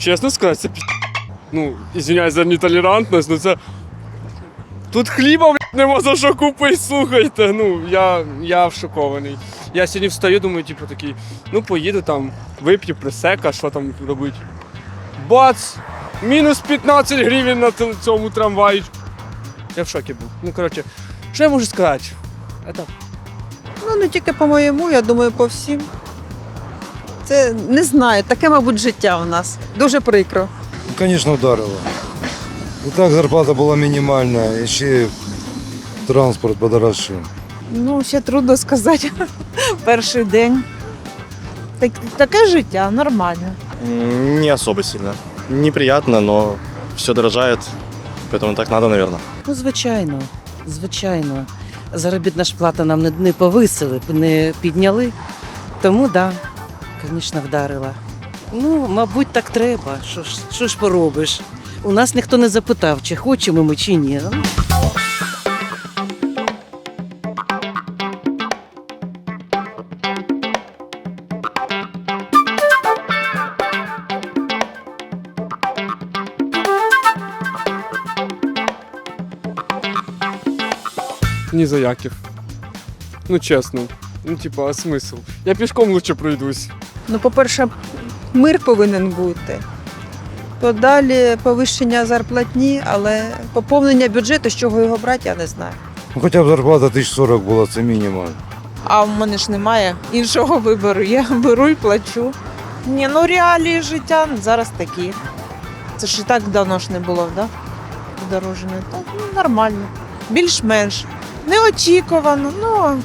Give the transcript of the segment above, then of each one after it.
чесно сказати, це пі... Ну, извиняюсь за нетолерантність, ну це. Тут хліба, блядь, нема за що купити, слухайте. Ну, я, я шокований. Я сьогодні встаю, думаю, типу такий, ну поїду там, вип'ю присека, що там робити. Бац! Мінус 15 гривень на цьому трамваї. Я в шокі був. Ну, коротше, що я можу сказати? Это... Ну, не тільки по моєму, я думаю, по всім. Це не знаю, таке, мабуть, життя у нас. Дуже прикро. Конечно, ударило. І так зарплата була мінімальна, і ще транспорт подорожчав. Ну, ще трудно сказати. Перший день. Так, таке життя, нормально. Не особо сильно. Неприятно, но все дорожает, поэтому так надо, наверное. Ну, звичайно, звичайно. Заробітна ж плата нам не, не повисили, не підняли. Тому так, да, звісно, вдарила. Ну, мабуть, так треба. Що ж, що ж поробиш? У нас ніхто не запитав, чи хочемо ми, чи ні. Ні за яків. Ну чесно. Ну, типа, а смисл? Я пішком лучше пройдусь. Ну, по-перше, мир повинен бути. Подалі повищення зарплатні, але поповнення бюджету, з чого його брати, я не знаю. Ну, хоча б зарплата 1040 була, це мінімум. А в мене ж немає іншого вибору. Я беру і плачу. Ні, ну реалії життя зараз такі. Це ж і так давно ж не було, да? Подороження. Так, ну, нормально. Більш-менш. Неочікувано, ну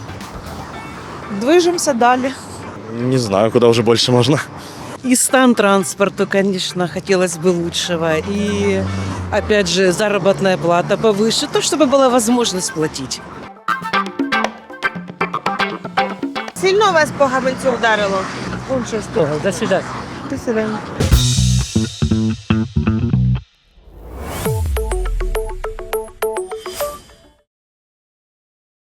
движемося далі. Не знаю, куда уже больше можно. І стан транспорту, звісно, хотілося б лучшего. І, опять же, заработная плата повыше, то, чтобы была возможность платить. Сильно вас по гаманцю вдарило? До свидания. До свидання.